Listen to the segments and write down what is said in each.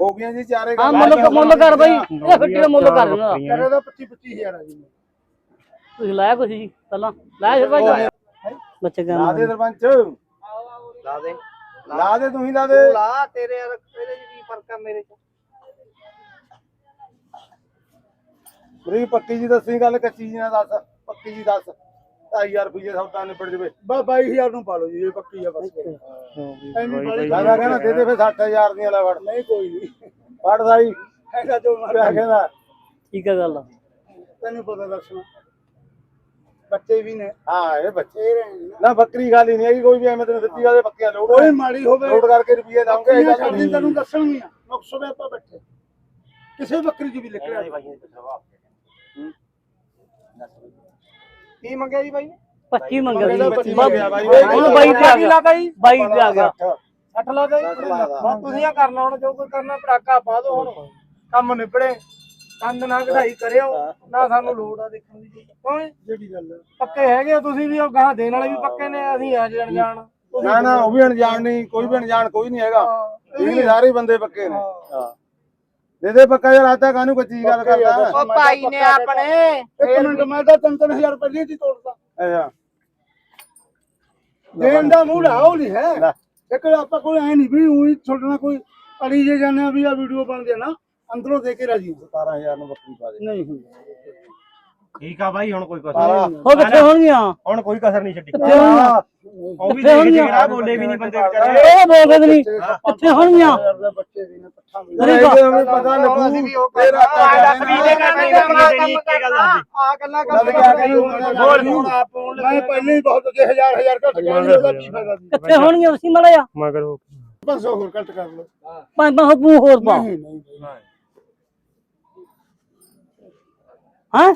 ਹੋ ਗਈਆਂ ਜੀ ਚਾਰੇ ਹਾਂ ਗੱਲਾਂ। ਮੁੱਲ ਮੁੱਲ ਕਰ ਬਈ। ਇਹ ਫਿੱਟੀ ਦਾ ਮੁੱਲ ਕਰ ਦੇਣਾ ਕਰੇ ਦਾ 25 25000 ਆ ਜੀ। ਤੁਸੀਂ ਲਾਇਆ ਕੁਛ ਜੀ ਪਹਿਲਾਂ? ਲਾਇਆ ਫਿਰ ਭਾਈ? ਬੱਚੇ ਲਾ ਦੇ ਸਰਪੰਚ। ਲਾ ਦੇ। ਲਾ ਦੇ ਤੂੰ ਹੀ ਲਾ ਦੇ। ਲਾ ਤੇਰੇ ਯਾਰ ਇਹਦੇ ਚ ਕੀ ਫ਼ਰਕ ਆ ਮੇਰੇ ਚ? ਪੂਰੀ ਪੱਕੀ ਜੀ ਦੱਸੀ ਗੱਲ ਕੱਚੀ ਜੀ ਨਾ ਦੱਸ ਪੱਕੀ ਜੀ ਦੱਸ। 2000 ਰੁਪਏ ਸੌਦਾ ਨਿਬੜ ਜਵੇ। ਬਾ 22000 ਨੂੰ ਪਾ ਲਓ ਜੀ ਇਹ ਪੱਕੀ ਆ ਬਸ ਐਵੇਂ ਬਾਲੀ ਤਾਂ ਕਹਿੰਦਾ ਦੇ ਦੇ ਫਿਰ 60000 ਦੀਆਂ ਲੈ ਵੜ। ਨਹੀਂ ਕੋਈ ਨਹੀਂ। ਵੜ ਸਾਈ। ਹੈਗਾ ਜੋ ਮਰਜ਼ੀ। ਕਹਿੰਦਾ ਠੀਕ ਹੈ ਗੱਲ ਤੈਨੂੰ ਪਤਾ ਦੱਸਣਾ ਬੱਚੇ ਵੀ ਨੇ। ਹਾਂ ਇਹ ਬੱਚੇ। ਇਹ ਰਹਿਣ ਨਾ ਬੱਕਰੀ ਖਾਲੀ ਨਹੀਂ ਹੈਗੀ ਕੋਈ ਵੀ ਐਵੇਂ ਤੈਨੂੰ ਦਿੱਤੀ ਜਾਵੇ ਪੱਕੀਆਂ ਲੋਡ ਕੋਈ ਮਾੜੀ ਹੋਵੇ ਲੋਡ ਕਰਕੇ ਰੁਪਏ ਲਾਉਂਗੇ ਇਹ ਗੱਲ ਨਹੀਂ। ਤੈਨੂੰ ਦੱਸਣਗੀਆਂ। ਨੁਕਸ ਵੇ ਆਪਾਂ ਬੈਠੇ। ਕਿਸੇ ਬੱਕਰੀ ਚ ਵੀ ਨਿਕਲਿਆ ਕੀ ਮੰਗਿਆ ਜੀ ਬਾਈ ਨੇ? 25 ਮੰਗਿਆ ਸੀ। ਪੱਚੀ ਮੰਗਿਆ ਬਾਈ। ਹੁਣ ਬਾਈ ਤੇ ਆ ਗਿਆ। ਲਾਤਾ ਜੀ। ਬਾਈ ਤੇ ਆ ਗਿਆ। 60 ਲਾ ਦੇ ਬਸ ਤੁਸੀਂ ਆ ਕਰਨਾ ਹੁਣ ਜੋ ਕੋਈ ਕਰਨਾ ਪੜਾਕਾ ਪਾ ਦਿਓ ਹੁਣ। ਕੰਮ ਨਿਬੜੇ। ਕੰਦ ਨਾ ਕਢਾਈ ਕਰਿਓ। ਨਾ ਸਾਨੂੰ ਲੋੜ ਆ ਦੇਖਣ ਦੀ। ਕੌਣ ਜਿਹੜੀ ਗੱਲ ਪੱਕੇ ਹੈਗੇ ਹੋ ਤੁਸੀਂ ਵੀ ਉਹ ਗਾਂ ਦੇਣ ਵਾਲੇ ਵੀ ਪੱਕੇ ਨੇ ਅਸੀਂ ਆ ਜਾਣ ਜਾਣ ਨਾ ਨਾ ਉਹ ਵੀ ਅਣਜਾਣ ਨਹੀਂ ਕੋਈ ਵੀ ਅਣਜਾਣ ਕੋਈ ਨਹੀਂ ਹੈਗਾ। ਇਹ ਵੀ ਸਾਰੇ ਬੰਦੇ ਪੱਕੇ ਨੇ। ਹਾਂ। ਦੇ ਦੇ ਪੱਕਾ ਯਾਰ ਆਤਾ ਕਾਹਨੂੰ ਕੱਚੀ ਗੱਲ ਕਰਦਾ? ਉਹ ਭਾਈ ਨੇ ਆਪਣੇ ਇੱਕ ਮਿੰਟ ਮੈਂ ਤਾਂ 3-3000 ਪਹਿਲੇ ਦੀ ਤੋੜਦਾ। ਅੱਛਾ। ਦੇਣ ਦਾ ਮੂਡ ਆ ਉਹ ਨਹੀਂ ਹੈ। ਇੱਕ ਆਪਾਂ ਕੋਲ ਐ ਨਹੀਂ ਵੀ ਉਹੀ ਛੋਟਣਾ ਕੋਈ ਅੜੀ ਜੇ ਜਾਂਦੇ ਆ ਵੀ ਆ ਵੀਡੀਓ ਬਣ ਗਿਆ ਨਾ ਅੰਦਰੋਂ ਦੇ ਕੇ ਰਾਜੀ। 17000 ਨੂੰ ਬੱਕਰੀ ਪਾ ਦੇ। ਨਹੀਂ ਹੁੰਦਾ। ਠੀਕ ਆ ਬਾਈ ਹੁਣ ਕੋਈ ਕਸਰ ਸਾਰਾ ਹੋ ਕਿੱਥੇ ਹੋਣਗੀਆਂ ਹੁਣ ਕੋਈ ਕਸਰ ਨਹੀਂ ਛੱਡੀ ਕਿੱਥੇ ਹੋਣਗੀਆਂ ਉਹ ਵੀ ਕਿੱਥੇ ਦੇਖ ਹੋਣਗੀਆਂ? ਜਿਹੜਾ ਬੋਲੇ ਵੀ ਨਹੀਂ ਬੰਦੇ ਵਿਚਾਰੇ ਉਹ ਬੋਲਦੇ ਵੀ ਨਹੀਂ ਕਿੱਥੇ ਹੋਣਗੀਆਂ ਦੇ ਬੱਚੇ ਵੀ ਨੇ ਪੱਠਾ ਵੀ ਨਹੀਂ ਇਹ ਤਾਂ ਪਤਾ ਲੱਗੂ ਤੇਰਾ ਆ ਦੱਸ ਵੀ ਦੇ ਕਰਨੇ ਕਰਨੇ ਦੇਣੀ ਇੱਕ ਗੱਲ ਦੱਸ ਆ ਗੱਲਾਂ ਗੱਲ ਕਿਆ ਕਰੀ ਹੋਰ ਹੁਣ ਆਪ ਮੈਂ ਪਹਿਲੇ ਹੀ ਬਹੁਤ ਜੇ ਹਜ਼ਾਰ ਹਜ਼ਾਰ ਘੱਟ ਗਿਆ ਨਹੀਂ ਉਹਦਾ ਕੀ ਫਾਇਦਾ ਸੀ ਕਿੱਥੇ ਹੋਣਗੀਆਂ ਤੁਸੀਂ ਮੜਿਆ ਮਗਰ ਹੋ 500 ਹੋਰ ਘੱਟ ਕਰ ਲਓ ਪੰਜ ਪੰਜ ਤੂੰ ਹੋਰ ਪਾ ਨਹੀਂ ਨਹੀਂ ਹਾਂ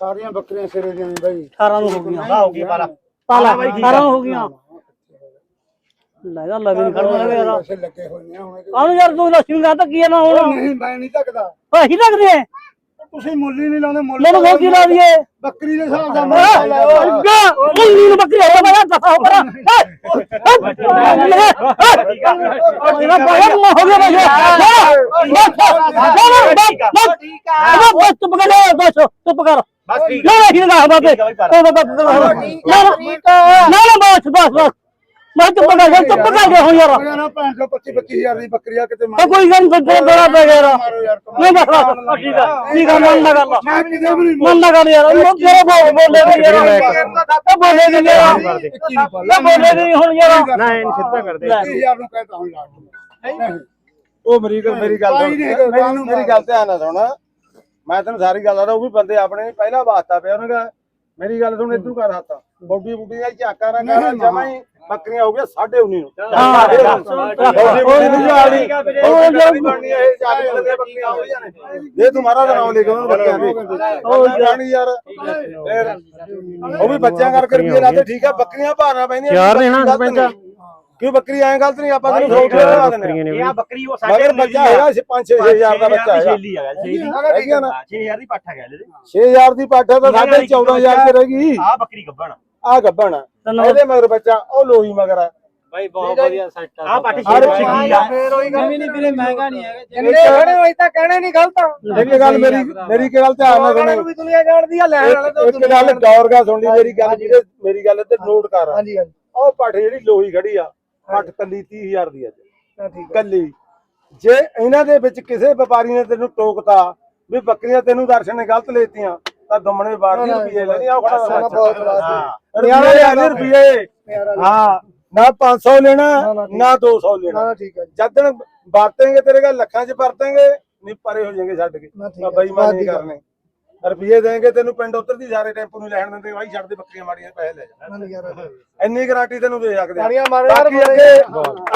ਸਾਰੀਆਂ ਬੱਕਰੀਆਂ ਸਿਰੇ ਦੀਆਂ ਨੇ ਬਾਈ 18 ਨੂੰ ਹੋ ਗਈਆਂ ਆ ਹੋ ਗਈ ਪਾਲਾ ਪਾਲਾ 18 ਨੂੰ ਹੋ ਗਈਆਂ ਲੈ ਜਾ ਲਵੇ ਨਹੀਂ ਖੜਨਾ ਹੈਗਾ ਯਾਰ ਪੈਸੇ ਲੱਗੇ ਹੋਏ ਨੇ ਹੁਣ ਕਾਹਨੂੰ ਯਾਰ ਤੂੰ ਲੱਛਮੀ ਕਹਤਾ ਕੀ ਹੈ ਨਾ ਉਹ ਹੁਣ ਨਹੀਂ ਮੈਂ ਨਹੀਂ ਤੱਕਦਾ ਅਸੀਂ ਲੱਗਦੇ ਆ ਤੁਸੀਂ ਮੁੱਲ ਹੀ ਨਹੀਂ ਲਾਉਂਦੇ ਮੁੱਲ ਮੈਨੂੰ ਹੋਰ ਕੀ ਲਾ ਦਈਏ ਬੱਕਰੀ ਦੇ ਹਿਸਾਬ ਦਾ ਮੁੱਲ ਲਾਓ ਅੱਗਾ ਕੋਈ ਨਹੀਂ ਬੱਕਰੀ ਹੋ ਗਿਆ ਦਫਾ ਹੋ ਗਿਆ ਮੇਰਾ ਬਾਹਰ ਨਾ ਹੋ ਗਿਆ ਬਸ ਠੀਕ ਆ ਬਸ ਚੁੱਪ ਕਰ ਬਸ ਚੁੱਪ ਕਰ ਬਸ ਠੀਕ ਨਾ ਨਾ ਹੀ ਨਾ ਬਾਬੇ ਉਹ ਬਾਬਾ ਨਾ ਨਾ ਨਾ ਨਾ ਬਸ ਬਸ ਬਸ। ਮੈਂ ਚੁੱਪ ਕਰ ਗਿਆ ਚੁੱਪ ਕਰ ਗਿਆ ਹੁਣ ਯਾਰ। ਮੇਰਾ ਨਾ ਭੈਣ ਚੋ 25 25000 ਦੀ ਬੱਕਰੀ ਆ ਕਿਤੇ ਉਹ ਕੋਈ ਗੱਲ ਨਹੀਂ ਬੜਾ ਪੈ ਗਿਆ ਯਾਰ। ਮਾਰੋ ਨਹੀਂ ਬਸ ਬਸ ਠੀਕ ਆ। ਠੀਕ ਆ ਮੰਨ ਨਾ ਕਰ ਲਾ ਨਹੀਂ ਮੰਨ ਨਾ ਕਰ ਯਾਰ। ਉਹ ਜਿਹੜੇ ਬੋਲ ਬੋਲੇ ਨੇ ਯਾਰ। ਉਹ ਬੋਲੇ ਨੇ ਯਾਰ। ਉਹ ਬੋਲੇ ਨੇ ਹੁਣ ਯਾਰ। ਨਾ ਇਹਨੂੰ ਸਿੱਧਾ ਕਰ ਦੇ। 20000 ਨੂੰ ਕਹਿੰਦਾ ਹੁਣ ਲਾ ਨਹੀਂ ਉਹ ਮੇਰੀ ਗੱਲ ਮੇਰੀ ਗੱਲ ਨਹੀਂ ਮੇਰੀ ਮੇਰੀ। ਗੱਲ ਧਿਆਨ ਨਾਲ ਸੁਣ। ਮੈਂ ਤੈਨੂੰ ਸਾਰੀ ਗੱਲ ਆਦਾ ਉਹ ਵੀ ਬੰਦੇ ਆਪਣੇ ਨੇ ਪਹਿਲਾ ਵਾਸਤਾ ਪਿਆ ਉਹਨਾਂ ਦਾ ਮੇਰੀ ਗੱਲ ਸੁਣ ਇਧਰ ਕਰ ਹੱਥ। ਬੋਡੀ ਬੁੱਡੀ ਦਾ ਝਾਕਾ ਨਾ ਕਰ ਜਮਾ ਹੀ ਬੱਕਰੀਆਂ ਹੋ ਗਿਆ 19.5 ਨੂੰ। ਇਹ 40 ਬੰਦੇ ਦੀਆਂ ਬੱਕਰੀਆਂ ਹੋ ਜਾਣੇ ਜੇ ਤੂੰ ਮਾਰਾ ਦਾ ਨਾਮ ਲੈ ਕੇ ਉਹਨਾਂ ਬੱਕਰੀਆਂ ਦੇ। ਉਹ ਜਾਣੀ ਯਾਰ। ਫੇਰ ਉਹ ਵੀ ਬੱਚਿਆਂ ਕਰਕੇ ਰੁਪਏ ਲਾਦੇ ਠੀਕ ਆ ਬੱਕਰੀਆਂ ਭਾਰਨਾ ਪੈਂਦੀਆਂ ਗਲਤ ਸਰਪੰਚ। ਨਹੀਂ। ਕਿਉਂ ਬੱਕਰੀ ਐਂ ਗਲਤ ਨਹੀਂ ਆਪਾਂ ਤੈਨੂੰ 100 ਰੁਪਏ ਲਾ ਦਿੰਦੇ। ਇਹ ਆ ਬੱਕਰੀ ਉਹ ਸਾਡੇ ਮਗਰ ਬੱਚਾ ਹੈਗਾ 5-6 ਹਜ਼ਾਰ ਦਾ ਬੱਚਾ ਹੈਗਾ। ਛੇਲੀ ਹੈਗਾ ਛੇਲੀ ਹੈਗੀ ਆ ਨਾ? 6000 ਦੀ ਪੱਠਾ ਗਿਆ ਇਹਦੇ 6000 ਦੀ ਪਾਠਾ ਤਾਂ ਸਾਡੇ 14000 ਦੀ ਰਹਿ ਗਈ ਆ ਬੱਕਰੀ ਗੱਬਣ। ਆ ਗੱਬਣ। ਇਹਦੇ ਮਗਰ ਬੱਚਾ ਉਹ ਲੋਈ ਮਗਰ ਆ ਬਾਈ ਬਹੁਤ ਵਧੀਆ ਸੈੱਟ ਆ ਪੱਠ ਅਰੇ ਛੇਲੀ ਆ। ਫੇਰ ਉਹੀ ਗੱਲ ਨਹੀਂ ਵੀਰੇ ਮਹਿੰਗਾ ਨਹੀਂ ਹੈਗਾ ਜਿੰਨੇ ਖੜੇ ਹੋਈ ਤਾਂ ਕਹਿਣੇ ਨਹੀਂ ਗਲਤ ਇਹ ਗੱਲ ਮੇਰੀ ਮੇਰੀ ਕੀ ਗੱਲ ਧਿਆਨ ਨਾਲ ਸੁਣੀ ਵੀ ਦੁਨੀਆ ਜਾਣਦੀ ਆ ਲੈਣ ਵਾਲੇ ਤੋਂ ਇੱਕ ਗੱਲ ਗੌਰ ਕਰ ਸੁਣਦੀ ਮੇਰੀ ਗੱਲ ਵੀਰੇ ਮੇਰੀ ਗੱਲ ਤੇ ਨੋਟ ਕਰ ਹਾਂਜੀ ਹਾਂਜੀ। ਉਹ ਪੱਠ ਜਿਹੜੀ ਲੋਈ ਖੜੀ ਆ ਪੱਠ ਕੱਲੀ 30000 ਦੀ ਅੱਜ ਹਾਂ, ਠੀਕ ਕੱਲੀ। ਜੇ ਇਹਨਾਂ ਦੇ ਵਿੱਚ ਕਿਸੇ ਵਪਾਰੀ ਨੇ ਤੈਨੂੰ ਟੋਕਤਾ ਵੀ ਬੱਕਰੀਆਂ ਤੈਨੂੰ ਦਰਸ਼ਨ ਨੇ ਗਲਤ ਲੈਤੀਆਂ ਤਾਂ ਦੁੰਮਣੇ ਬਾੜ ਦੀ ਰੁਪਏ ਲੈਣੀ ਆ ਖੜਾ। ਹਾਂ। ਨਿਆਣੇ ਰੁਪਏ ਹਾਂ ਨਾ 500 ਲੈਣਾ ਨਾ, ਨਾ, ਠੀਕ। ਨਾ 200 ਲੈਣਾ। ਹਾਂ ਠੀਕ ਜੀ। ਜਦਣ ਵਰਤेंगे ਤੇਰੇ ਕੋਲ ਲੱਖਾਂ ਚ ਵਰਤेंगे ਨਹੀਂ ਪਰੇ ਹੋ ਜਾਣਗੇ ਛੱਡ ਕੇ। ਬੇਈਮਾਨੀ। ਕਰਨੇ। ਰੁਪਏ ਦੇਣਗੇ ਤੈਨੂੰ ਪਿੰਡ ਉਤਰਦੀ ਸਾਰੇ ਟੈਂਪੂ ਨੂੰ ਲੈਣ ਦਿੰਦੇ ਭਾਈ ਛੱਡ ਦੇ ਬੱਕਰੀਆਂ ਮਾੜੀਆਂ ਪੈਸੇ ਲੈ ਜਾ। ਇੰਨੀ ਗਾਰੰਟੀ ਤੈਨੂੰ ਦੇ ਸਕਦੇ ਆ। ਤਾੜੀਆਂ ਮਾਰੋ ਯਾਰ ਬਾਕੀ ਅੱਗੇ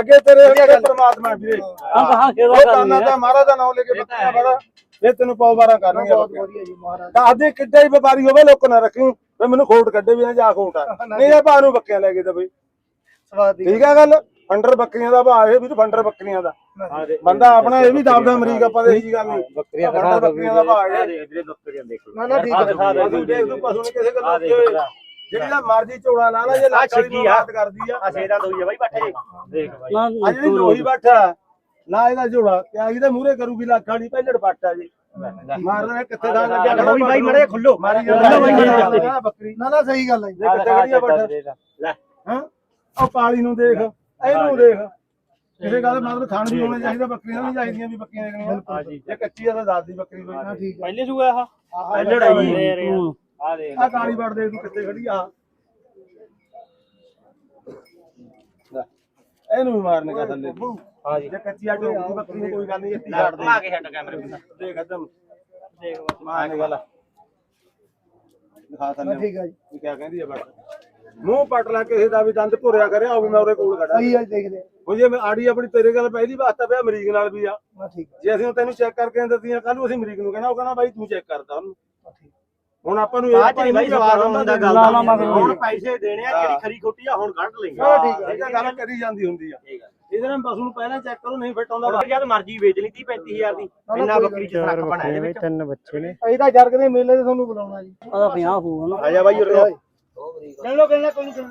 ਅੱਗੇ ਤੇਰੇ ਅੱਗੇ ਪ੍ਰਮਾਤਮਾ ਵੀਰੇ। ਹਾਂ। ਕਹਾਂ ਸੇਵਾ ਕਰਨੀ ਤਾਨਾ ਤਾਂ ਮਹਾਰਾਜ ਦਾ ਨਾਮ ਲੈ ਕੇ ਬੱਕਰੀਆਂ ਫੜਾ ਇਹ ਤੈਨੂੰ ਪੌ ਬਾਰਾਂ ਕਰਨਗੇ ਬਹੁਤ ਵਧੀਆ ਜੀ ਮਹਾਰਾਜ। ਦੱਸਦੇ ਕਿੱਡੇ ਹੀ ਵਪਾਰੀ ਹੋਵੇ ਲੋਕ ਨਾ ਰੱਖੀ। ਮੈਨੂੰ ਖੋਟ ਕੱਢੇ ਵੀ ਨਾ ਜਾ ਖੋਟ ਆ। ਨਹੀਂ ਇਹ ਭਾਅ ਨੂੰ ਬੱਕਰੀਆਂ ਲੈ ਕੇ ਤੇ ਬਈ। ਸਵਾਦ ਦੀ ਠੀਕ ਆ ਗੱਲ? ਫੰਡਰ ਬੱਕਰੀਆਂ ਦਾ ਭਾਅ ਇਹ ਵੀ ਫੰਡਰ ਬੱਕਰੀਆਂ ਦਾ। ਬੰਦਾ ਆਪਣਾ ਇਹ ਵੀ ਦੱਬਦਾ ਅਮਰੀਕਾ ਆਪਾਂ ਦੇ ਇਹੀ ਗੱਲ ਨਹੀਂ ਬੱਕਰੀਆਂ ਦਾ ਭਾਅ ਇਹ। ਜਿਹੜੇ ਬੱਕਰੀਆਂ ਦੇਖ ਲਓ। ਨਾ ਨਾ ਠੀਕ ਪਸ਼ੂ ਦੇਖ ਤੂੰ ਪਸ਼ੂ ਨੇ ਕਿਸੇ ਗੱਲ ਜਿਹੜੀ ਦਾ ਮਰਜ਼ੀ ਝੋਲਾ ਲਾ ਲਾ ਜੇ ਲੱਖ ਆ। ਬਾਤ ਕਰਦੀ ਆ। ਆ ਬਾਈ ਦੇਖ ਬਾਈ। ਜਿਹੜੀ ਲੋਹੀ ਬੱਠਾ ਨਾ ਇਹਦਾ ਝੋਲਾ ਕਿਆ ਇਹਦੇ ਮੂਹਰੇ ਕਰੂਗੀ ਲੱਖ ਵਾਲੀ ਪਹਿਲੜ ਪੱਟਾ ਜੀ। ਮਾਰਦਾ ਕਿੱਥੇ ਦਾ ਲੱਗਿਆ ਲੱਗਦਾ ਵੀ ਬਾਈ ਮੜੇ ਖੁੱਲੋ। ਮਾਰੀ ਖੁੱਲੋ ਬਾਈ ਮੜੇ ਜਾਂਦਾ ਬੱਕਰੀ। ਨਾ ਨਾ ਸਹੀ ਗੱਲ ਹੈ ਕਿੱਥੇ ਬੱਠਾ ਲੈ ਹਾਂ? ਉਹ ਪਾਲੀ ਨੂੰ ਦੇਖ। ਇਹਨੂੰ ਦੇਖ। ਕਿਸੇ ਗੱਲ ਮਤਲਬ ਥਣ ਵੀ ਹੋਣੇ ਚਾਹੀਦਾ ਬੱਕਰੀਆਂ ਨਹੀਂ ਚਾਹੀਦੀਆਂ ਵੀ ਬੱਕਰੀਆਂ ਦੇਖਣੀਆਂ ਹਾਂਜੀ ਜੇ। ਕੱਚੀ ਆ ਤਾਂ ਦੱਸ ਦੀ ਬੱਕਰੀ ਕੋਈ। ਹਾਂ ਠੀਕ ਹੈ ਪਹਿਲੇ ਸੂਆ ਆਹ ਪਹਿਲੜ ਆਈ ਹੂੰ। ਆ ਦੇਖ। ਆ ਕਾਲੀ ਵੜ ਦੇ ਤੂੰ ਕਿੱਥੇ ਖੜੀ ਆ? ਲੈ, ਇਹਨੂੰ ਵੀ ਮਾਰਨੇ ਕਾ ਥੱਲੇ ਹਾਂ ਜੀ। ਜੇ ਕੱਚੀ ਆ ਦੀ ਬੱਕਰੀ ਨੂੰ ਕੋਈ ਗੱਲ ਨਹੀਂ ਇੱਥੇ ਛੱਡ ਦੇ। ਘੁਮਾ ਕੇ ਛੱਡ ਕੈਮਰੇ ਨੂੰ। ਦੇਖ ਅਦਮ ਦੇਖ। ਮਾਰਨੇ ਗੱਲ ਦਿਖਾ। ਥੱਲੇ ਠੀਕ ਹੈ ਜੀ। ਕੀ ਕਹਿੰਦੀ ਆ ਬੱਟ ਮੂੰਹ ਪੱਟ ਲਾ ਕਿਸੇ ਦਾ ਵੀ ਦੰਦ ਭੁਰਿਆ ਕਰਿਆ ਉਹ ਵੀ ਮੈਂ ਉਹਦੇ ਕੋਲ ਖੜਾ ਸਹੀ ਜੀ, ਦੇਖਦੇ। ਉਹ ਜੇ ਮੈਂ ਆੜੀ ਆਪਣੀ ਤੇਰੇ ਗੱਲ ਪਹਿਲੀ ਵਾਸਤਾ ਪਿਆ ਅਮਰੀਕ ਨਾਲ ਵੀ ਆ। ਹਾਂ ਠੀਕ ਹੈ ਜੇ ਅਸੀਂ ਉਹ ਤੈਨੂੰ ਚੈੱਕ ਕਰਕੇ ਦਿੱਤੀਆਂ ਕੱਲ ਨੂੰ ਅਸੀਂ ਅਮਰੀਕ ਨੂੰ ਕਹਿਣਾ ਉਹ ਕਹਿੰਦਾ ਬਾਈ ਤੂੰ ਚੈੱਕ ਕਰਦਾ ਉਹਨੂੰ। ਹੁਣ ਆਪਾਂ ਨੂੰ ਬਾਅਦ ਚ ਨਹੀਂ ਬਾਈ ਸਵਾਲ ਹੁੰਦਾ ਗੱਲ ਮਗਰ ਹੁਣ ਪੈਸੇ ਦੇਣੇ ਆ ਜਿਹੜੀ ਖਰੀ ਖੋਟੀ ਆ ਹੁਣ ਕੱਢ ਲੈਂਗੇ ਹਾਂ ਠੀਕ ਹੈ ਇਹ ਗੱਲ ਕਰੀ ਜਾਂਦੀ ਹੁੰਦੀ ਆ। ਇਹਦੇ ਨਾਲ ਪਸ਼ੂ ਨੂੰ ਪਹਿਲਾਂ ਚੈੱਕ ਕਰੋ ਨਹੀਂ ਫਿੱਟ ਆਉਂਦਾ ਜਦ ਮਰਜ਼ੀ ਵੇਚ ਲਈ 30 35000 ਦੀ। ਇੰਨਾ ਬੱਕਰੀ ਚ ਰੱਖ ਬਣਾ ਇਹਦੇ ਵਿੱਚ। ਤਿੰਨ ਬੱਚੇ ਨੇ। ਅਸੀਂ ਤਾਂ ਜਰਗ ਦੇ ਮੇਲੇ ਤੇ ਤੁਹਾਨੂੰ ਬੁਲਾਉਣਾ ਜੀ। ਆਦਾ 50 ਹੋਊਗਾ ਨਾ। ਆ ਜਾ ਬਾਈ ਉਰੇ ਕਹਿ ਲੋ ਕਹਿਣਾ ਕੋਈ ਨਹੀਂ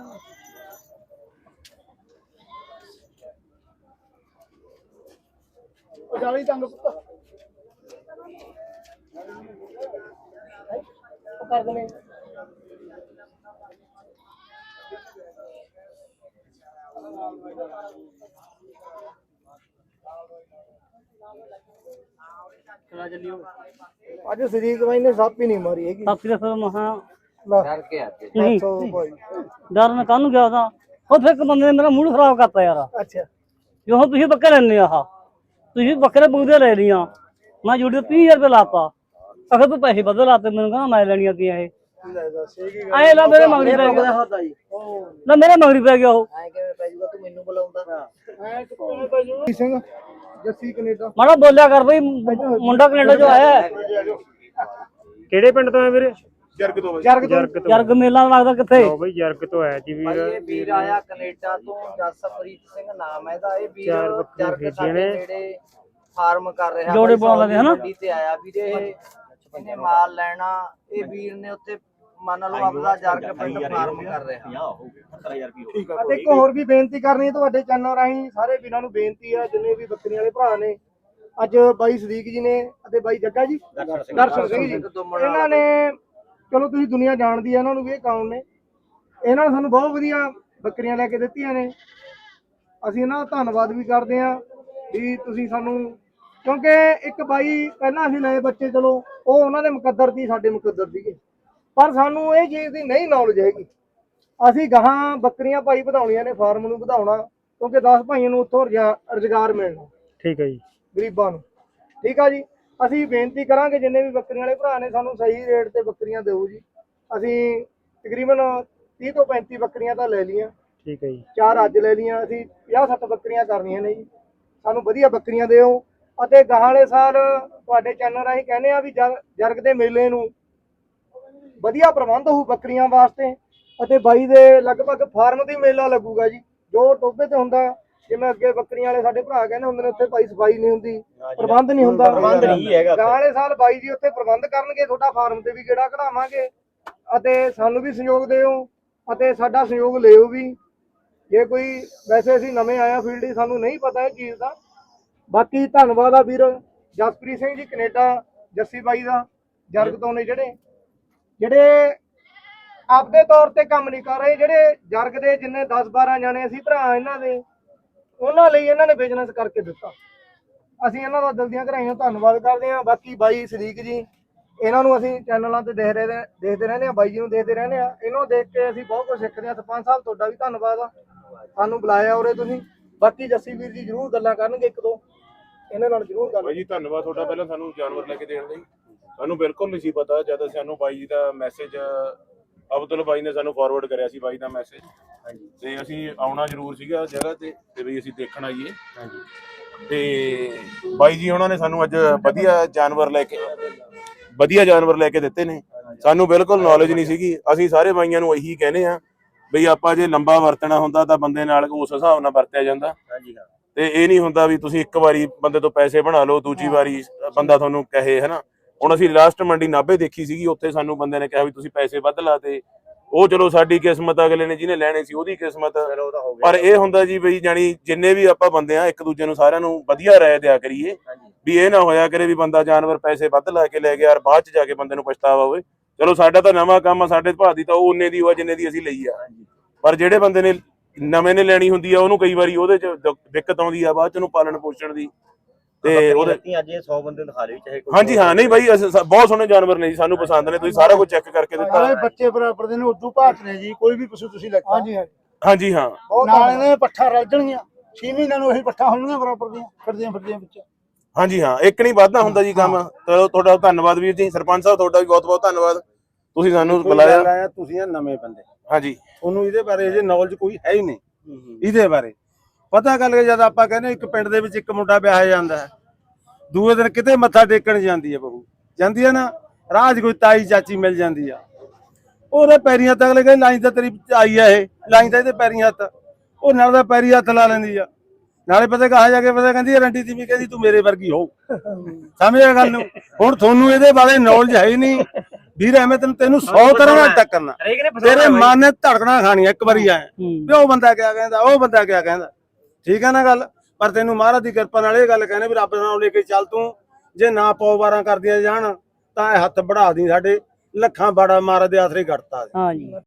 ਉਹ ਜਾਲੀ ਤੰਗ ਪੁੱਤ ਉਹ ਕਰ ਦਨੇ ਅੱਜ ਸਰੀਕ ਬਾਈ ਨੇ ਸੱਪ ਹੀ ਨਹੀਂ ਮਾਰੀ ਹੈਗੀ ਸੱਤ ਦੇ ਨਹੀਂ ਭਾਈ ਡਰ ਨਾ ਕਾਹਨੂੰ ਗਿਆ ਤਾਂ ਉਹ ਫਿਰ ਇੱਕ ਬੰਦੇ ਨੇ ਮੇਰਾ ਮੂਡ ਖਰਾਬ ਕਰਤਾ ਯਾਰ। ਅੱਛਾ। ਜੋ ਤੁਸੀਂ ਬੱਕਰੇ ਲੈਣੇ ਆਹ। ਤੁਸੀਂ ਬੱਕਰੇ ਬੂਦੇ ਲੈ ਲੀਆਂ ਮੈਂ ਜੁੜੀ 30000 ਰੁਪਏ ਲਾਤਾ। ਅਗਰ ਤੂੰ ਪੈਸੇ ਵੱਧ ਲਾਤੇ ਮੈਨੂੰ ਕਹਿੰਦਾ ਮੈਂ ਲੈਣੀਆਂ ਤੀ ਇਹ। ਲੈ ਦੱਸ ਇਹ ਕੀ ਐ ਲਾ ਮੇਰੇ ਮਗਰੀ ਪੈ ਗਿਆ। ਨਾ ਮੇਰੇ ਮਗਰੀ ਪੈ ਗਿਆ ਉਹ। ਐ ਕਿੱਥੇ ਪੈ ਜੂ ਸਿੰਘ? ਜੱਸੀ ਕੈਨੇਡਾ। ਮਾੜਾ ਬੋਲਿਆ ਕਰ ਬਈ ਮੁੰਡਾ ਕੈਨੇਡਾ ਜੋ ਆਇਆ। ਹੈ। ਕਿਹੜੇ ਪਿੰਡ ਤੋਂ ਆ ਵੀਰੇ? ਜਰਗ ਤੋਂ ਜਰਗ ਤੋਂ ਜਰਗ ਤੋਂ। ਯਾਰ ਗਮੇਲਾ ਲੱਗਦਾ ਕਿੱਥੇ? ਲਓ ਬਈ ਜਰਗ ਤੋਂ ਆਇਆ ਜੀ ਵੀਰ। ਇਹ ਵੀਰ ਆਇਆ ਕੈਨੇਡਾ ਤੋਂ ਜਸਪ੍ਰੀਤ ਸਿੰਘ ਨਾਮ ਹੈ ਇਹਦਾ। ਇਹ ਵੀਰ ਚਾਰ ਬੱਕਰੀਆਂ ਜਰਗ ਖਰੀਦੀਆਂ ਸਾਡੇ ਨੇ। ਨੇੜੇ ਫਾਰਮ ਕਰ ਰਿਹਾ ਜੋੜੇ ਬਾਈ ਪਾਉਣ ਲੱਗੇ ਹਨਾ? ਮੰਡੀ ਤੇ ਆਇਆ ਵੀਰੇ। ਇਹ। ਇਹਨੇ ਮਾਲ ਲੈਣਾ। ਇਹ ਵੀਰ ਨੇ ਉੱਥੇ ਮੰਨ ਲਓ ਆਪਦਾ ਜਰਗ ਪਿੰਡ ਫਾਰਮ ਕਰ ਰਿਹਾ। ਹੋ ਗਏ 70000 ਰੁਪਏ ਅਤੇ ਇੱਕ ਹੋਰ ਵੀ ਬੇਨਤੀ ਕਰਨੀ ਹੈ ਤੁਹਾਡੇ ਚੈਨਲ ਰਾਹੀਂ। ਸਾਰੇ ਵੀਰਾਂ ਨੂੰ ਬੇਨਤੀ ਹੈ ਜਿੰਨੇ ਵੀ ਬੱਕਰੀਆਂ ਵਾਲੇ ਭਰਾ ਨੇ। ਅੱਜ ਬਾਈ ਸਦੀਕ ਜੀ ਨੇ ਅਤੇ ਬਾਈ ਜੱਗਾ ਜੀ। ਦਰਸ਼ਨ ਸਿੰਘ। ਜੀ। ਇਹਨਾਂ ਨੇ ਚਲੋ ਤੁਸੀਂ ਦੁਨੀਆ ਜਾਣਦੀ ਹੈ ਇਹਨਾਂ ਨੂੰ ਵੀ ਇਹ ਕੌਣ ਨੇ। ਇਹਨਾਂ ਨੇ ਸਾਨੂੰ ਬਹੁਤ ਵਧੀਆ ਬੱਕਰੀਆਂ ਲੈ ਕੇ ਦਿੱਤੀਆਂ ਨੇ। ਅਸੀਂ ਇਹਨਾਂ ਦਾ ਧੰਨਵਾਦ ਵੀ ਕਰਦੇ ਹਾਂ ਵੀ ਤੁਸੀਂ ਸਾਨੂੰ ਕਿਉਂਕਿ ਇੱਕ ਬਾਈ ਪਹਿਲਾਂ ਅਸੀਂ ਲਏ ਬੱਚੇ ਚਲੋ ਉਹ ਉਹਨਾਂ ਦੇ ਮੁਕੱਦਰ ਸੀ ਸਾਡੇ ਮੁਕੱਦਰ ਸੀਗੇ। ਪਰ ਸਾਨੂੰ ਇਹ ਚੀਜ਼ ਦੀ ਨਹੀਂ ਨੌਲੇਜ ਹੈਗੀ। ਅਸੀਂ ਗਾਹਾਂ ਬੱਕਰੀਆਂ ਭਾਈ ਵਧਾਉਣੀਆਂ ਨੇ ਫਾਰਮ ਨੂੰ ਵਧਾਉਣਾ ਕਿਉਂਕਿ 10 ਭਾਈਆਂ ਨੂੰ ਉੱਥੋਂ ਰੁਜ਼ਗਾਰ ਰੁਜ਼ਗਾਰ ਮਿਲਣਾ। ਠੀਕ ਹੈ ਜੀ। ਗਰੀਬਾਂ ਨੂੰ। ਠੀਕ ਆ ਜੀ? ਅਸੀਂ ਬੇਨਤੀ ਕਰਾਂਗੇ ਜਿੰਨੇ ਵੀ ਬੱਕਰੀਆਂ ਵਾਲੇ ਭਰਾ ਨੇ ਸਾਨੂੰ ਸਹੀ ਰੇਟ ਤੇ ਬੱਕਰੀਆਂ ਦਿਓ ਜੀ। ਅਸੀਂ ਤਕਰੀਬਨ 30 ਤੋਂ 35 ਬੱਕਰੀਆਂ ਤਾਂ ਲੈ ਲਈਆਂ। ਠੀਕ ਹੈ ਜੀ। ਚਾਰ ਅੱਜ ਲੈ ਲਈਆਂ ਅਸੀਂ 50 60 ਬੱਕਰੀਆਂ ਕਰਨੀਆਂ ਨੇ ਜੀ। ਸਾਨੂੰ ਵਧੀਆ ਬੱਕਰੀਆਂ ਦਿਓ। ਅਤੇ ਗਾਹਾਂ ਵਾਲੇ ਸਾਲ ਤੁਹਾਡੇ ਚੈਨਲ ਰਾਹੀਂ ਕਹਿੰਦੇ ਆ ਵੀ ਜਰ- ਜਰਗ ਦੇ ਮੇਲੇ ਨੂੰ ਵਧੀਆ ਪ੍ਰਬੰਧ ਹੋਊ ਬੱਕਰੀਆਂ ਵਾਸਤੇ। ਅਤੇ ਬਾਈ ਦੇ ਲਗਭਗ ਫਾਰਮ ਦੀ ਮੇਲਾ ਲੱਗੂਗਾ ਜੀ। ਜੋ ਟੋਬੇ ਤੇ ਹੁੰਦਾ ਜਿਵੇਂ ਅੱਗੇ ਬੱਕਰੀਆਂ ਵਾਲੇ ਸਾਡੇ ਭਰਾ ਕਹਿੰਦੇ ਹੁੰਦੇ ਨੇ ਉੱਥੇ ਭਾਈ ਸਫ਼ਾਈ ਨਹੀਂ ਹੁੰਦੀ ਪ੍ਰਬੰਧ ਨਹੀਂ ਹੁੰਦਾ। ਪ੍ਰਬੰਧ ਨਹੀਂ ਹੈਗਾ ਉੱਥੇ। ਗਾਂ ਵਾਲੇ ਸਾਲ ਬਾਈ ਜੀ ਉੱਥੇ ਪ੍ਰਬੰਧ ਕਰਨਗੇ ਤੁਹਾਡਾ ਫਾਰਮ ਤੇ ਵੀ ਗੇੜਾ ਕਢਾਵਾਂਗੇ ਅਤੇ ਸਾਨੂੰ ਵੀ ਸਹਿਯੋਗ ਦਿਓ ਅਤੇ ਸਾਡਾ ਸਹਿਯੋਗ ਲਿਓ ਵੀ। ਜੇ ਕੋਈ ਵੈਸੇ ਅਸੀਂ ਨਵੇਂ ਆਇਆ ਫੀਲਡ 'ਚ ਸਾਨੂੰ ਨਹੀਂ ਪਤਾ ਇਹ ਚੀਜ਼ ਦਾ। ਬਾਕੀ ਧੰਨਵਾਦ ਆ ਵੀਰ ਜਸਪ੍ਰੀਤ ਸਿੰਘ ਜੀ ਕੈਨੇਡਾ ਜੱਸੀ ਬਾਈ ਦਾ ਜਰਗ ਤੋਂ ਨੇ ਜਿਹੜੇ। ਜਿਹੜੇ ਆਪਦੇ ਤੌਰ ਤੇ ਕੰਮ ਨਹੀਂ ਕਰ ਰਹੇ ਜਿਹੜੇ ਜਰਗ ਦੇ ਜਿੰਨੇ 10 12 ਜਾਣੇ ਅਸੀਂ ਭਰਾ ਇਹਨਾਂ ਦੇ ਉਹਨਾਂ ਲਈ ਇਹਨਾਂ ਨੇ ਬਿਜ਼ਨਸ ਕਰਕੇ ਦਿੱਤਾ। ਅਸੀਂ ਇਹਨਾਂ ਦਾ ਦਿਲ ਦੀਆਂ ਘਰਾਈਆਂ ਧੰਨਵਾਦ ਕਰਦੇ ਹਾਂ। ਬਾਕੀ ਬਾਈ ਸਦੀਕ ਜੀ, ਇਹਨਾਂ ਨੂੰ ਅਸੀਂ ਚੈਨਲਾਂ ਤੇ ਦੇਖ ਰਹੇ, ਦੇਖਦੇ ਰਹਿੰਦੇ ਆ ਬਾਈ ਜੀ ਨੂੰ ਦੇਖਦੇ ਰਹਿੰਦੇ ਆ ਇਹਨੂੰ ਦੇਖ ਕੇ ਅਸੀਂ ਬਹੁਤ ਕੁਝ ਸਿੱਖਦੇ ਆ ਸਰਪੰਚ ਸਾਹਿਬ, ਤੁਹਾਡਾ ਵੀ ਧੰਨਵਾਦ ਆ। ਸਾਨੂੰ ਬੁਲਾਇਆ ਉਰੇ ਤੁਸੀਂ। ਬਾਕੀ ਜੱਸੀ ਵੀਰ ਜੀ ਜ਼ਰੂਰ ਗੱਲਾਂ ਕਰਨਗੇ ਇੱਕ ਦੋ। ਇਹਨਾਂ ਨਾਲ ਜ਼ਰੂਰ ਗੱਲ ਬਾਈ ਜੀ, ਧੰਨਵਾਦ ਤੁਹਾਡਾ। ਪਹਿਲਾਂ ਸਾਨੂੰ ਜਾਨਵਰ ਲੈ ਕੇ ਦੇਣ ਲਈ। ਸਾਨੂੰ ਬਿਲਕੁਲ ਨਹੀਂ ਸੀ ਪਤਾ, ਜਦ ਸਾਨੂੰ ਬਾਈ ਜੀ ਦਾ ਮੈਸੇਜ ਅਬਦੁਲ ਬਾਈ ਨੇ ਸਾਨੂੰ ਫਾਰਵਰਡ ਕਰਿਆ ਸੀ ਬਾਈ ਦਾ ਮੈਸੇਜ ਤੇ ਅਸੀਂ ਆਉਣਾ ਜ਼ਰੂਰ ਸੀਗਾ ਜਗ੍ਹਾ ਤੇ ਤੇ ਵੀ ਅਸੀਂ ਦੇਖਣ ਆਈਏ। ਤੇ ਬਾਈ ਜੀ ਉਹਨਾਂ ਨੇ ਸਾਨੂੰ ਅੱਜ ਵਧੀਆ ਜਾਨਵਰ ਲੈ ਕੇ ਵਧੀਆ ਜਾਨਵਰ ਲੈ ਕੇ ਦਿੱਤੇ ਨੇ। ਸਾਨੂੰ ਬਿਲਕੁਲ ਨੌਲੇਜ ਨਹੀਂ ਸੀਗੀ। ਅਸੀਂ ਸਾਰੇ ਬਾਈਆਂ ਨੂੰ ਇਹੀ ਕਹਿੰਦੇ ਆ ਬਈ ਆਪਾਂ ਜੇ ਲੰਬਾ ਵਰਤਣਾ ਹੁੰਦਾ ਤਾਂ ਬੰਦੇ ਨਾਲ ਉਸ ਹਿਸਾਬ ਨਾਲ ਵਰਤਿਆ ਜਾਂਦਾ। ਹਾਂਜੀ ਹਾਂ। ਤੇ ਇਹ ਨਹੀਂ ਹੁੰਦਾ ਵੀ ਤੁਸੀਂ ਇੱਕ ਵਾਰੀ ਬੰਦੇ ਤੋਂ ਪੈਸੇ ਬਣਾ ਲਓ ਦੂਜੀ ਵਾਰੀ ਬੰਦਾ ਤੁਹਾਨੂੰ ਕਹੇ ਹਨਾ? ਹੁਣ ਅਸੀਂ ਲਾਸਟ ਮੰਡੀ ਨਾਭੇ ਦੇਖੀ ਸੀਗੀ ਉੱਥੇ ਸਾਨੂੰ ਬੰਦੇ ਨੇ ਕਿਹਾ ਵੀ ਤੁਸੀਂ ਪੈਸੇ ਵੱਧ ਲਾਤੇ। ਉਹ ਚਲੋ ਸਾਡੀ ਕਿਸਮਤ ਅਗਲੇ ਨੇ ਜਿਹਨੇ ਲੈਣੇ ਸੀ ਉਹਦੀ ਕਿਸਮਤ। ਪਰ ਇਹ ਹੁੰਦਾ ਜੀ ਬਈ ਜਾਨੀ ਜਿੰਨੇ ਵੀ ਆਪਾਂ ਬੰਦੇ ਆ ਇੱਕ ਦੂਜੇ ਨੂੰ ਸਾਰਿਆਂ ਨੂੰ ਵਧੀਆ ਰਾਏ ਦਿਆ ਕਰੀਏ। ਵੀ ਇਹ ਨਾ ਹੋਇਆ ਕਰੇ ਵੀ ਬੰਦਾ ਜਾਨਵਰ ਪੈਸੇ ਵੱਧ ਲਾ ਕੇ ਲੈ ਗਿਆ ਯਾਰ ਬਾਅਦ ਚ ਜਾ ਕੇ ਬੰਦੇ ਨੂੰ ਪਛਤਾਵਾ ਹੋਵੇ। ਚਲੋ ਸਾਡਾ ਤਾਂ ਨਵਾਂ ਕੰਮ ਆ ਸਾਡੇ ਭਾਅ ਦੀ ਤਾਂ ਉਹ ਉਨੇ ਦੀ ਹੋਆ ਜਿੰਨੇ ਦੀ ਅਸੀਂ ਲਈ ਆ। ਪਰ ਜਿਹੜੇ ਬੰਦੇ ਨੇ ਨਵੇਂ ਨੇ ਲੈਣੀ ਹੁੰਦੀ ਆ ਉਹਨੂੰ ਕਈ ਵਾਰੀ ਉਹਦੇ ਚ ਦ- ਦਿੱਕਤ ਆਉਂਦੀ ਆ ਬਾਅਦ ਚ ਉਹਨੂੰ ਪਾਲਣ ਪੋਸ਼ਣ ਦੀ। ਤੇ ਉਹਦੇ ਅੱਜ ਇਹ 100 ਬੰਦੇ ਦਿਖਾ ਲਿਓ ਚਾਹੇ ਕੋਈ ਹਾਂਜੀ ਹਾਂ ਨਹੀਂ ਬਾਈ ਅਸੀਂ ਸ- ਬਹੁਤ ਸੋਹਣੇ ਜਾਨਵਰ ਨੇ ਜੀ ਸਾਨੂੰ ਪਸੰਦ ਨੇ ਤੁਸੀਂ ਸਾਰਾ ਕੁਝ ਚੈੱਕ ਕਰਕੇ ਦਿੱਤਾ। ਬੱਚੇ ਬਰਾਬਰ ਦੇ ਨੇ ਉਦੋਂ ਭਾਟ ਨੇ ਜੀ ਕੋਈ ਵੀ ਪਸ਼ੂ ਤੁਸੀਂ ਲੈ ਹਾਂਜੀ ਹਾਂਜੀ। ਹਾਂਜੀ ਹਾਂ। ਨਾਲ ਇਹਨੇ ਪੱਠਾ ਰਲ ਜਣਗੀਆਂ। 6 ਮਹੀਨਿਆਂ ਨੂੰ ਇਹੀ ਪੱਠਾ ਹੋਣਗੀਆਂ ਬਰਾਬਰ ਦੀਆਂ ਫਿਰਦੀਆਂ ਫਿਰਦੀਆਂ ਵਿੱਚ। ਹਾਂਜੀ ਹਾਂ ਇੱਕ ਨਹੀਂ ਵਾਧਾ ਹੁੰਦਾ ਜੀ ਕੰਮ। ਚਲੋ ਤੁਹਾਡਾ ਧੰਨਵਾਦ ਵੀਰ ਜੀ ਸਰਪੰਚ ਸਾਹਿਬ ਤੁਹਾਡਾ ਵੀ ਬਹੁਤ ਬਹੁਤ ਧੰਨਵਾਦ। ਤੁਸੀਂ ਸਾਨੂੰ ਬੁਲਾਇਆ। ਤੁਸੀਂ ਆ ਨਵੇਂ ਬੰਦੇ। ਹਾਂਜੀ। ਤੁਹਾਨੂੰ ਇਹਦੇ ਬਾਰੇ ਅਜੇ ਨੌਲੇਜ ਕੋਈ ਹੈ ਹੀ ਨਹੀਂ। ਇਹਦੇ ਬਾਰੇ। ਪਤਾ ਗੱਲ ਕਿ ਜਦ ਆਪਾਂ ਕਹਿੰਦੇ ਇੱਕ ਪਿੰਡ ਦੇ ਵਿੱਚ ਇੱਕ ਮੁੰਡਾ ਵਿਆਹਿਆ ਜਾਂਦਾ ਹੈ ਦੂਏ ਦਿਨ ਕਿਤੇ ਮੱਥਾ ਟੇਕਣ ਜਾਂਦੀ ਹੈ ਬਹੂ। ਜਾਂਦੀ ਹੈ ਨਾ ਰਾਹ 'ਚ ਕੋਈ ਤਾਈ ਚਾਚੀ ਮਿਲ ਜਾਂਦੀ ਆ। ਉਹਦੇ ਪੈਰੀਂ ਹੱਥ ਅਗਲੇ ਕਹਿੰਦੇ ਲਾਈਨ ਤਾਂ ਤੇਰੀ ਆਈ ਆ ਇਹ ਲਾਈਨ ਤਾਂ ਇਹਦੇ ਪੈਰੀਂ ਹੱਥ। ਉਹ ਨਾਲ ਦਾ ਪੈਰੀ ਹੱਥ ਲਾ ਲੈਂਦੀ ਆ। ਨਾਲੇ ਪਤਾ ਕਹਾ ਜਾ ਕੇ ਪਤਾ ਕਹਿੰਦੀ ਰੰਡੀ ਦੀ ਵੀ ਕਹਿੰਦੀ ਤੂੰ ਮੇਰੇ ਵਰਗੀ ਹੋ। ਸਮਝਿਆ ਗੱਲ ਨੂੰ? ਹੁਣ ਤੁਹਾਨੂੰ ਇਹਦੇ ਬਾਰੇ ਨੌਲੇਜ ਹੈ ਹੀ ਨਹੀਂ। ਵੀਰ ਐਵੇਂ ਤੈਨੂੰ ਤੈਨੂੰ 100 ਤਰ੍ਹਾਂ ਨਾਲ ਟੱਕਰਨਾ। ਤੇਰੇ ਮਨ ਨੇ ਧੜਕਣਾ ਖਾਣੀਆਂ ਇੱਕ ਵਾਰੀ ਵੀ ਉਹ ਬੰਦਾ ਕਿਆ ਕਹਿੰਦਾ ਉਹ ਬੰਦਾ ਕਿਆ ਕਹਿੰਦਾ? ਠੀਕ ਹੈ ਨਾ ਗੱਲ? ਪਰ ਤੈਨੂੰ ਮਹਾਰਾਜ ਦੀ ਕਿਰਪਾ ਨਾਲ ਇਹ ਗੱਲ ਕਹਿੰਦੇ ਵੀ ਰੱਬ ਨਾਲ ਲੈ ਕੇ ਚੱਲ ਤੂੰ। ਜੇ ਨਾ ਪੌ ਵਾਰਾਂ ਕਰਦੀਆਂ ਜਾਣ, ਤਾਂ ਇਹ ਹੱਥ ਬੜਾ ਦੀ ਸਾਡੇ। ਲੱਖਾਂ ਬਾੜਾ ਮਹਾਰਾਜ ਦੇ ਆਸਰੇ ਘੜਤਾ। ਹਾਂ